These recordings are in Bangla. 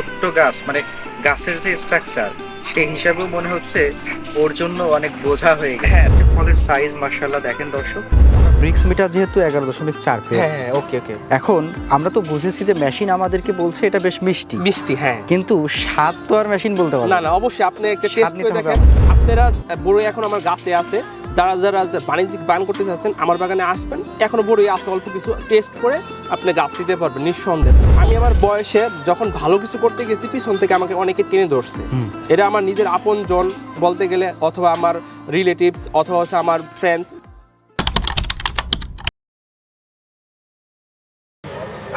ছোট্ট গাছ মানে গাছের যে স্ট্রাকচার সেই হিসাবেও মনে হচ্ছে ওর জন্য অনেক বোঝা হয়ে গেছে। হ্যাঁ। ফলের সাইজ মার্শাল্লাহ দেখেন দর্শক। ব্রিক্স মিটার যেহেতু এগারো দশমিক চার হ্যাঁ হ্যাঁ ওকে ওকে এখন আমরা তো বুঝেছি যে মেশিন আমাদেরকে বলছে এটা বেশ মিষ্টি। মিষ্টি হ্যাঁ। কিন্তু স্বাদ তো আর মেশিন বলতে পারবে না না। অবশ্যই আপনি একটা টেস্ট করে দেখেন। আপনারা বড়ই এখন আমার গাছে আছে। যারা যারা বাণিজ্যিক বান করতে চাচ্ছেন আমার বাগানে আসবেন। এখনও বড়ই আছে অল্প কিছু। টেস্ট করে আপনি গাছ দিতে পারবেন নিঃসন্দেহে। আমি আমার বয়সে যখন ভালো কিছু করতে গেছি পিছন থেকে আমাকে অনেকে টেনে ধরছে। এটা আমার নিজের আপন জন বলতে গেলে অথবা আমার রিলেটিভস অথবা হচ্ছে আমার ফ্রেন্ডস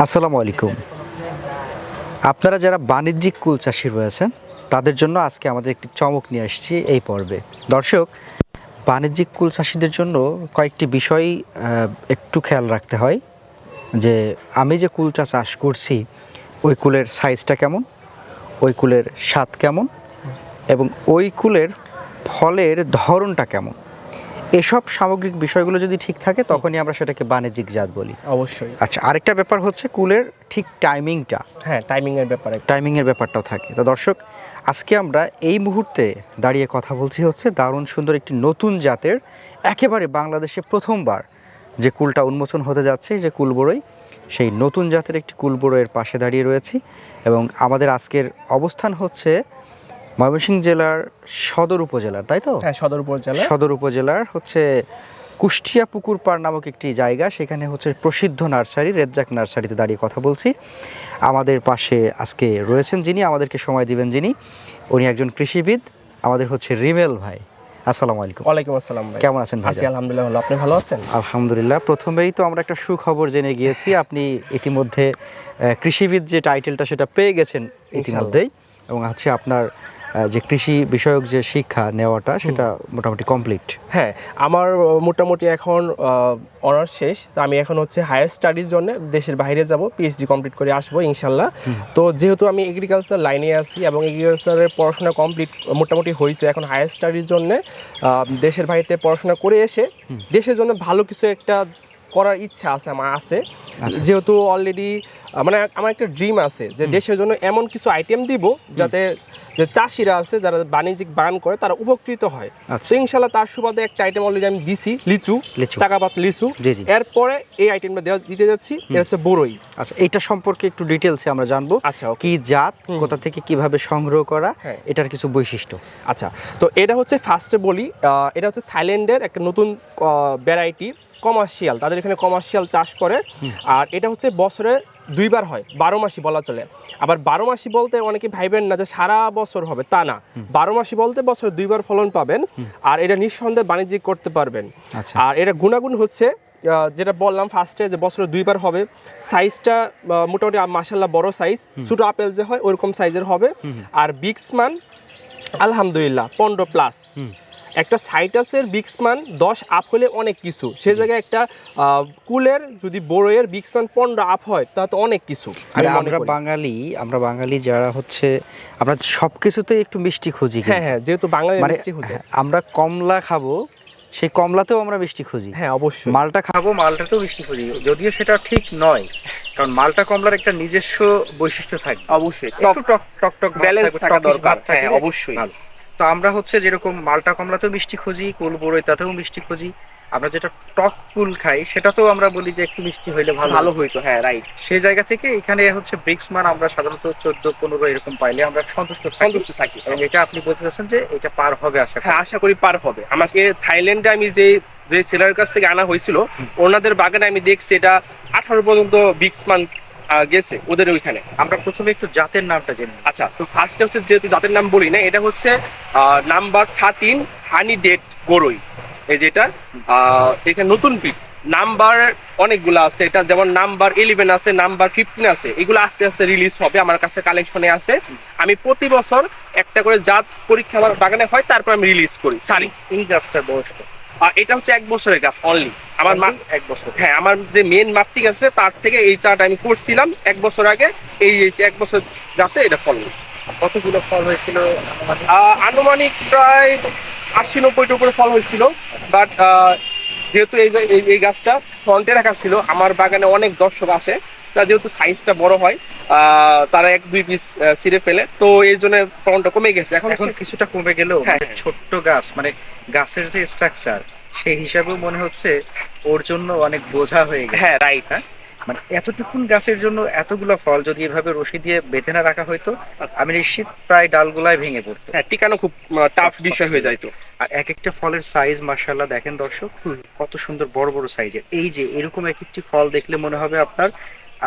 আসসালামু আলাইকুম। আপনারা যারা বাণিজ্যিক কুল চাষি রয়েছেন তাদের জন্য আজকে আমাদের একটি চমক নিয়ে আসছি এই পর্বে। দর্শক বাণিজ্যিক কুল চাষিদের জন্য কয়েকটি বিষয় একটু খেয়াল রাখতে হয়। যে আমি যে কুলটা চাষ করছি, ওই কুলের সাইজটা কেমন? ওই কুলের স্বাদ কেমন? এবং ওই কুলের ফলের ধরনটা কেমন? এসব সামগ্রিক বিষয়গুলো যদি ঠিক থাকে তখনই আমরা সেটাকে বাণিজ্যিক জাত বলি। অবশ্যই। আচ্ছা আরেকটা ব্যাপার হচ্ছে কুলের ঠিক টাইমিংটা হ্যাঁ টাইমিং এর ব্যাপারে টাইমিংয়ের ব্যাপারটাও থাকে। তো দর্শক আজকে আমরা এই মুহূর্তে দাঁড়িয়ে কথা বলছি হচ্ছে দারুণ সুন্দর একটি নতুন জাতের একেবারে বাংলাদেশে প্রথমবার যে কুলটা উন্মোচন হতে যাচ্ছে যে কুলবড়ই সেই নতুন জাতের একটি কুলবড়ইয়ের পাশে দাঁড়িয়ে রয়েছি। এবং আমাদের আজকের অবস্থান হচ্ছে ময়মনসিংহ জেলার সদর উপজেলার তাই তো? হ্যাঁ সদর উপজেলা সদর উপজেলার হচ্ছে কুষ্টিয়া পুকুর পাড় নামক একটি জায়গা সেখানে হচ্ছে প্রসিদ্ধ নার্সারি রেজ্জাক নার্সারিতে দাঁড়িয়ে কথা বলছি। আমাদের পাশে আজকে রয়েছেন যিনি আমাদেরকে সময় দিবেন যিনি। উনি একজন কৃষিবিদ আমাদের হচ্ছে রিমেল ভাই। আসসালামু আলাইকুম। ওয়ালাইকুম আসসালাম ভাই। কেমন আছেন ভাই আছি আলহামদুলিল্লাহ ভালো। আপনি ভালো আছেন? আলহামদুলিল্লাহ। প্রথমেই তো আমরা একটা সুখবর জেনে গিয়েছি আপনি ইতিমধ্যে কৃষিবিদ যে টাইটেলটা সেটা পেয়ে গেছেন ইতিমধ্যেই। এবং হচ্ছে আপনার যে কৃষি বিষয়ক যে শিক্ষা নেওয়াটা সেটা মোটামুটি কমপ্লিট হ্যাঁ আমার মোটামুটি এখন অনার্স শেষ। তো আমি এখন হচ্ছে হায়ার স্টাডির জন্য দেশের বাইরে যাব পিএইচডি কমপ্লিট করে আসব ইনশাল্লাহ। তো যেহেতু আমি এগ্রিকালচার লাইনে আছি এবং এগ্রিকালচারের পড়াশোনা কমপ্লিট মোটামুটি হয়েছে এখন হায়ার স্টাডির জন্য দেশের বাইরে পড়াশোনা করে এসে দেশের জন্য ভালো কিছু একটা করার ইচ্ছা আছে আমার আছে। আচ্ছা। যেহেতু অলরেডি মানে আমার একটা ড্রিম আছে যে দেশের জন্য এমন কিছু আইটেম দিব যাতে যে চাষিরা আছে যারা বাণিজ্যিক বান করে তারা উপকৃত হয়। আচ্ছা। তো ইনশাল্লাহ তার সুবাদে একটা আইটেম অলরেডি আমি দিছি লিচু। চাকাপাত লিচু। এরপরে এই আইটেমটা দেওয়া দিতে যাচ্ছি এটা হচ্ছে বড়ই আচ্ছা এটা সম্পর্কে একটু ডিটেলসে আমরা জানব। আচ্ছা কি জাত কোথা থেকে কীভাবে সংগ্রহ করা হ্যাঁ। এটার কিছু বৈশিষ্ট্য। আচ্ছা তো এটা হচ্ছে ফার্স্টে বলি এটা হচ্ছে থাইল্যান্ডের একটা নতুন ভ্যারাইটি কমার্শিয়াল তাদের এখানে কমার্শিয়াল চাষ করে। আর এটা হচ্ছে বছরে দুইবার হয় বারো মাসি বলা চলে। আবার বারো মাসি বলতে অনেকে ভাইবেন না যে সারা বছর হবে তা না। বারো মাসি বলতে বছরে দুইবার ফলন পাবেন আর এটা নিঃসন্দেহে বাণিজ্যিক করতে পারবেন। আচ্ছা। আর এটা গুণাগুণ হচ্ছে যেটা বললাম ফার্স্টে যে বছরে দুইবার হবে সাইজটা মোটামুটি মাসাল্লাহ বড় সাইজ ছোট আপেল যে হয় ওরকম সাইজের হবে। আর বিক্সমান আলহামদুলিল্লাহ পনেরো প্লাস। একটা সাইটাসের বিক্সমান দশ আপ হলে অনেক কিছু। সে জায়গায় একটা কুলের যদি বড়োয়ের বিক্সমান পনেরো আপ হয় তা তো অনেক কিছু। আরে আমি আমরা বাঙালি আমরা বাঙালি যারা হচ্ছে আমরা সবকিছুতেই একটু মিষ্টি খুঁজি হ্যাঁ হ্যাঁ যেহেতু বাংলায় মানে মিষ্টি হচ্ছে হ্যাঁ, আমরা কমলা খাব সেই কমলাতেও আমরা মিষ্টি খুঁজি। হ্যাঁ অবশ্যই। মালটা খাব মালটাতেও মিষ্টি খুঁজি। যদিও সেটা ঠিক নয় কারণ মালটা কমলার একটা নিজস্ব বৈশিষ্ট্য থাকে অবশ্যই। একটু টক টক টক ব্যালেন্স থাকা দরকার। হ্যাঁ অবশ্যই। তো আমরা হচ্ছে যেরকম মালটা কমলাতেও মিষ্টি খুঁজি কুল বড়ই তাতেও মিষ্টি খুঁজি আমরা যেটা টক কুল খাই সেটাতেও আমরা বলি যে একটু মিষ্টি হইলে ভালো ভালো হইতো হ্যাঁ রাইট সেই জায়গা থেকে এখানে হচ্ছে ব্রিক্স মান আমরা সাধারণত চোদ্দ পনেরো এরকম পাইলে আমরা সন্তুষ্ট সন্তুষ্ট থাকি এবং এটা আপনি বলতে চাচ্ছেন যে এটা পার হবে আশা করি। হ্যাঁ আশা করি পার হবে। আমাকে থাইল্যান্ডে আমি যে যে সেলার কাছ থেকে আনা হয়েছিল ওনাদের বাগানে আমি দেখছি এটা আঠারো পর্যন্ত বিক্সমান গেছে ওদের ওইখানে। আমরা প্রথমে একটু জাতের নামটা জেনে আচ্ছা তো ফার্স্টে হচ্ছে যেহেতু জাতের নাম বলি না এটা হচ্ছে নাম্বার থার্টিন হানি ডেট গরই এই যেটা আহ, এখানে নতুন পিক নাম্বার অনেকগুলো আছে এটা যেমন নাম্বার ইলেভেন আছে নাম্বার ফিফটিন আছে এগুলো আস্তে আস্তে রিলিজ হবে আমার কাছে কালেকশনে আছে। আমি প্রতি বছর একটা করে জাত পরীক্ষা আমার বাগানে হয় তারপর আমি রিলিজ করি। সারি এই গাছটার বয়স এটা হচ্ছে এক বছরের গাছ অনলি আমার এক বছর? হ্যাঁ আমার যে মেন মাপটিক আছে তার থেকে এই চাটা আমি করছিলাম এক বছর আগে এই এই এক বছর গাছে এটা ফল। কতগুলো ফল হয়েছিল আনুমানিক? প্রায় আশি নব্বইটার উপরে ফল হয়েছিল বাট যেহেতু এই এই- এই গাছটা ফ্রন্টে রাখা ছিল আমার বাগানে অনেক দর্শক আসে তা যেহেতু সাইজটা বড় হয় তারা এক দুই পিস ছিঁড়ে ফেলে। তো এই জন্য ফলনটা কমে গেছে। এখন এখন কিছুটা কমে গেলেও হ্যাঁ, মানে হ্যাঁ। ছোট্ট গাছ মানে গাছের যে স্ট্রাকচার সেই হিসাবেও মনে হচ্ছে ওর জন্য অনেক বোঝা হয়ে গেছে। হ্যাঁ রাইট হ্যাঁ? মানে এতটুকুন গাছের জন্য এতগুলো ফল যদি এভাবে রশি দিয়ে বেঁধে না রাখা হয়তো আমি নিশ্চিত প্রায় ডালগুলাই ভেঙে পড়তো। হ্যাঁ টিকানো খুব টাফ বিষয় হয়ে যাইতো। আর এক একটা ফলের সাইজ মাশাআল্লাহ দেখেন দর্শক। কত সুন্দর বড় বড় সাইজের এই যে এরকম এক একটি ফল দেখলে মনে হবে আপনার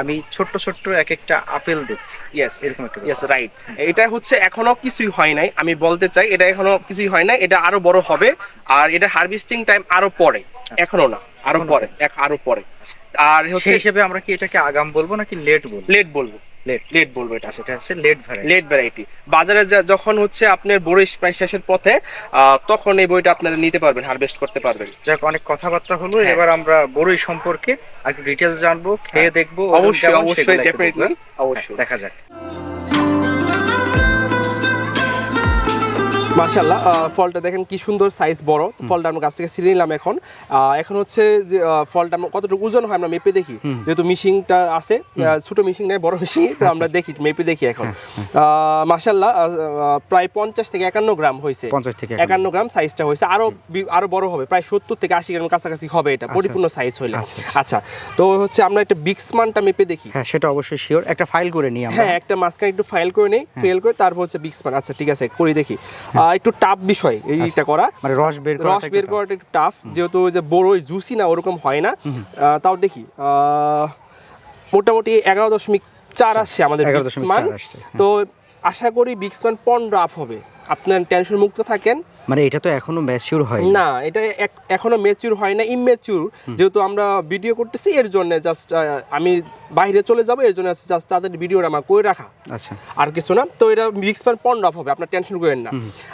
আমি ছোট্ট ছোট্ট এক একটা আপেল দেখছি। ইয়েস এরকম একটা ইয়েস রাইট এটা হচ্ছে এখনও কিছুই হয় নাই। আমি বলতে চাই এটা এখনও কিছুই হয় নাই। এটা আরও বড় হবে। আর এটা হারভেস্টিং টাইম আরও পরে। এখনও না আরও পরে। এক আরও পরে। আর হচ্ছে হিসেবে আমরা কি এটাকে আগাম বলব নাকি লেট বলব? লেট বলব। লেট লেট বলব এটা সেটা হচ্ছে লেট ভ্যারাইটি লেট ভ্যারাইটি বাজারে যখন হচ্ছে আপনার বড় প্রায় শেষের পথে আহ, তখন এই বইটা আপনারা নিতে পারবেন হারভেস্ট করতে পারবেন। যাক অনেক কথাবার্তা হলো। হ্যাঁ। এবার আমরা বড়ই সম্পর্কে আর একটু ডিটেলস জানব খেয়ে দেখব অবশ্যই অবশ্যই ডেফিনেটলি অবশ্যই হ্যাঁ, দেখা যাক। মাশাল্লাহ ফলটা দেখেন কি সুন্দর সাইজ বড়। ফলটা আমরা গাছ থেকে ছিঁড়ে নিলাম এখন। এখন হচ্ছে যে ফলটা আমরা কতটুকু ওজন হয় আমরা মেপে দেখি। যেহেতু মিশিংটা আছে ছোট মিশিং নেই বড় মিশিং তো আমরা দেখি মেপে দেখি এখন। মাশাল্লাহ প্রায় পঞ্চাশ থেকে একান্ন গ্রাম হয়েছে। পঞ্চাশ থেকে একান্ন। গ্রাম সাইজটা হয়েছে। আরও আরও বড় হবে প্রায় সত্তর থেকে আশি গ্রাম কাছাকাছি হবে এটা পরিপূর্ণ সাইজ হইলে। আচ্ছা, আচ্ছা। তো হচ্ছে আমরা একটা বিক্স বিক্সমানটা মেপে দেখি। হ্যাঁ সেটা অবশ্যই শিওর একটা ফাইল করে নিই আমরা। হ্যাঁ একটা মাঝখানে একটু ফাইল করে নেই ফেল করে তারপর হচ্ছে বিক্সমান আচ্ছা ঠিক আছে করি দেখি। একটু টাফ বিষয় এইটা করা। মানে রস বের রস বের করাটা একটু টাফ যেহেতু যে বড়ই জুসি না ওরকম হয় না। আহ, তাও দেখি আহ, মোটামুটি এগারো দশমিক চার আসছে আমাদের চার আসছে। হ্যাঁ। তো আশা করি বিক্সমান পনেরো আপ হবে। আপনার টেনশন মুক্ত থাকেন। মানে এটা তো এখনও ম্যাচিউর হয় না এটা এখনও মেচিউর হয় না ইমেচিউর যেহেতু আমরা ভিডিও করতেছি এর জন্য জাস্ট আমি বাইরে চলে যাব এর জন্য জাস্ট তাদের ভিডিওটা আমার করে রাখা। আচ্ছা। আর কিছু না তো এটা মিক্স পান পন্ড অফ হবে আপনার টেনশন করেন না।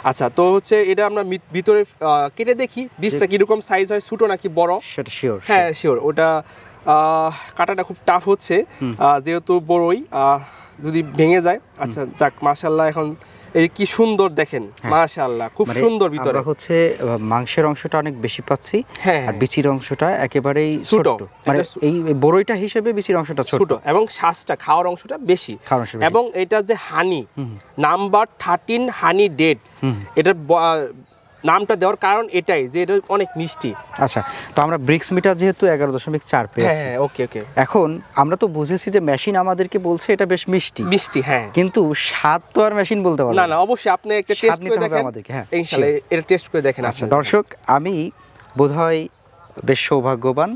আচ্ছা তো হচ্ছে এটা আমরা ভিতরে কেটে দেখি বীজটা কীরকম সাইজ হয় ছোটো নাকি বড়? সেটা শিওর হ্যাঁ শিওর ওটা কাটাটা খুব টাফ হচ্ছে। যেহেতু বড়ই যদি ভেঙে যায় আচ্ছা যাক মাশাল্লাহ এখন এই কি সুন্দর দেখেন মাশাল্লাহ খুব মানে সুন্দর ভিতরে। হচ্ছে মাংসের অংশটা অনেক বেশি পাচ্ছি হ্যাঁ আর বিচির অংশটা একেবারেই ছোট। মানে এই বড়ইটা হিসেবে বিচির অংশটা ছোট। এবং শ্বাসটা খাওয়ার অংশটা বেশি। এবং এটা যে honey. Number thirteen honey dates হুম। নামটা দেওয়ার কারণ এটাই যে এটা অনেক মিষ্টি। আচ্ছা তো আমরা ব্রিক্স মিটার যেহেতু এগারো দশমিক চার পেয়েছি। হ্যাঁ ওকে ওকে এখন আমরা তো বুঝেছি যে মেশিন আমাদেরকে বলছে এটা বেশ মিষ্টি। মিষ্টি হ্যাঁ। কিন্তু স্বাদ তো আর মেশিন বলতে পারবে না না। অবশ্যই আপনি একটা টেস্ট করে দেখেন। আমাদেরকে, হ্যাঁ, ইনশাআল্লাহ এটা টেস্ট করে দেখেন আচ্ছা দর্শক আমি বোধহয় বেশ সৌভাগ্যবান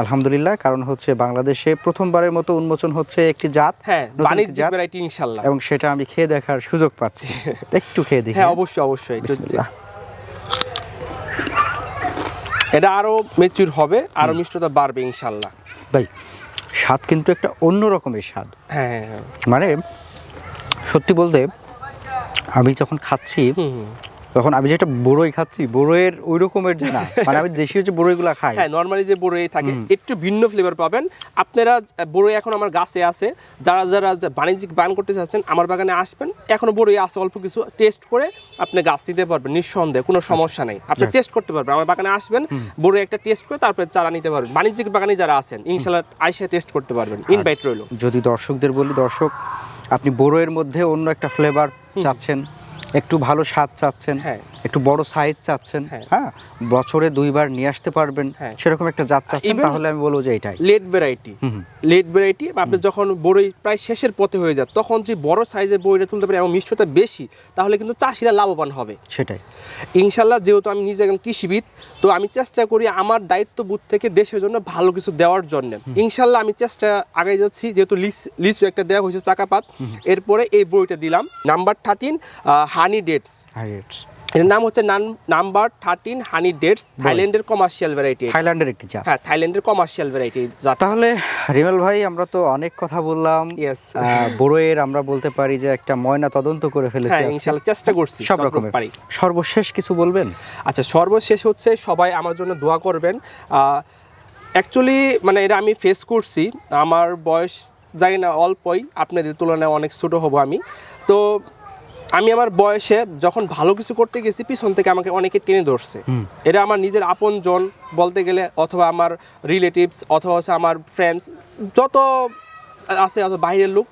আলহামদুলিল্লাহ কারণ হচ্ছে বাংলাদেশে প্রথমবারের মতো উন্মোচন হচ্ছে একটি জাত হ্যাঁ বাণিজ্যিক জাত ভ্যারাইটি ইনশাআল্লাহ। এবং সেটা আমি খেয়ে দেখার সুযোগ পাচ্ছি। একটু খেয়ে দেখি হ্যাঁ অবশ্যই অবশ্যই বিসমিল্লাহ। এটা আরও মেচুর হবে আরও মিষ্টতা বাড়বে ইনশাল্লাহ। ভাই স্বাদ কিন্তু একটা অন্য রকমের স্বাদ। হ্যাঁ হ্যাঁ হ্যাঁ। মানে সত্যি বলতে আমি যখন খাচ্ছি। তখন আমি যেটা বড়ই খাচ্ছি বড়ইয়ের ওই রকমের যে না মানে আমি দেশীয় যে বড়ইগুলো খাই। হ্যাঁ নর্মালি যে বড়ই থাকে একটু ভিন্ন ফ্লেভার পাবেন। আপনারা বড়ই এখন আমার গাছে আছে। যারা যারা বাণিজ্যিক বান করতে চাচ্ছেন আমার বাগানে আসবেন। এখনও বড়ই আছে অল্প কিছু। টেস্ট করে আপনি গাছ দিতে পারবেন নিঃসন্দেহে কোনো সমস্যা নেই। আপনি টেস্ট করতে পারবেন। আমার বাগানে আসবেন বড়ই একটা টেস্ট করে তারপরে চারা নিতে পারবেন। বাণিজ্যিক বাগানে যারা আছেন ইনশাল্লাহ আইসা টেস্ট করতে পারবেন। ইনভাইট রইল। যদি দর্শকদের বলি দর্শক আপনি বড়ইয়ের মধ্যে অন্য একটা ফ্লেভার চাচ্ছেন একটু ভালো স্বাদ চাচ্ছেন। হ্যাঁ। একটু বড় সাইজ চাচ্ছেন হ্যাঁ। হ্যাঁ? বছরে দুইবার নিয়ে আসতে পারবেন হ্যাঁ। সেরকম একটা জাত চাচ্ছেন তাহলে আমি বলব যে এটাই। Late variety. লেট ভ্যারাইটি আপনি যখন বড়ই প্রায় শেষের পথে হয়ে যায় তখন যে বড় সাইজের বইটা তুলতে পারে এবং মিষ্টতা বেশি তাহলে কিন্তু চাষিরা লাভবান হবে। সেটাই। ইনশাল্লাহ যেহেতু আমি নিজে একজন কৃষিবিদ তো আমি চেষ্টা করি আমার দায়িত্ব দায়িত্ববোধ থেকে দেশের জন্য ভালো কিছু দেওয়ার জন্য। ইনশাল্লাহ আমি চেষ্টা আগে যাচ্ছি যেহেতু লিস লিচু একটা দেওয়া হয়েছে চাকাপাত। এরপরে এই বইটা দিলাম। নাম্বার থার্টিন হানি ডেটস হাইরেটস এর নাম হচ্ছে নাম্বার থার্টিন হানি ডেটস থাইল্যান্ডের কমার্শিয়াল ভ্যারাইটি থাইল্যান্ডের একটি জাত। হ্যাঁ থাইল্যান্ডের কমার্শিয়াল ভ্যারাইটি যাটা তাহলে রিমেল ভাই আমরা তো অনেক কথা বললাম। ইয়েস আহ, বড়ইয়ের আমরা বলতে পারি যে একটা ময়না তদন্ত করে ফেলেছি হ্যাঁ চেষ্টা করছি সব রকমের। পারি। সর্বশেষ কিছু বলবেন? আচ্ছা সর্বশেষ হচ্ছে সবাই আমার জন্য দোয়া করবেন। অ্যাকচুয়ালি মানে এটা আমি ফেস করছি। আমার বয়স জানি না অল্পই। আপনাদের তুলনায় অনেক ছোটো হব আমি। তো আমি আমার বয়সে যখন ভালো কিছু করতে গেছি পিছন থেকে আমাকে অনেকে টেনে ধরছে। এটা আমার নিজের আপন জন বলতে গেলে অথবা আমার রিলেটিভস অথবা হচ্ছে আমার ফ্রেন্ডস যত আছে অথবা বাইরের লোক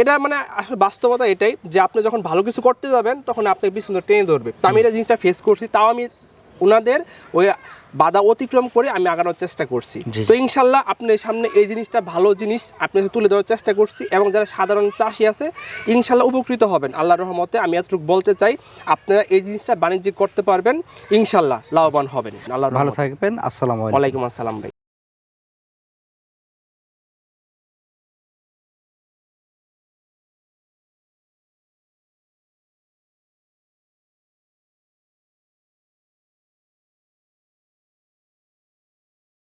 এটা মানে আসলে বাস্তবতা এটাই যে আপনি যখন ভালো কিছু করতে যাবেন তখন আপনাকে পিছন টেনে ধরবে। তো আমি এটা জিনিসটা ফেস করছি তাও আমি ওনাদের ওই বাধা অতিক্রম করে আমি আগানোর চেষ্টা করছি। তো ইনশাল্লাহ আপনার সামনে এই জিনিসটা ভালো জিনিস আপনাকে তুলে ধরার চেষ্টা করছি এবং যারা সাধারণ চাষি আছে ইনশাল্লাহ উপকৃত হবেন। আল্লাহ রহমতে আমি এতটুকু বলতে চাই আপনারা এই জিনিসটা বাণিজ্যিক করতে পারবেন ইনশাল্লাহ লাভবান হবেন। আল্লাহ ভালো থাকবেন আসসালাম আলাইকুম। ওয়ালাইকুম আসসালাম ভাই।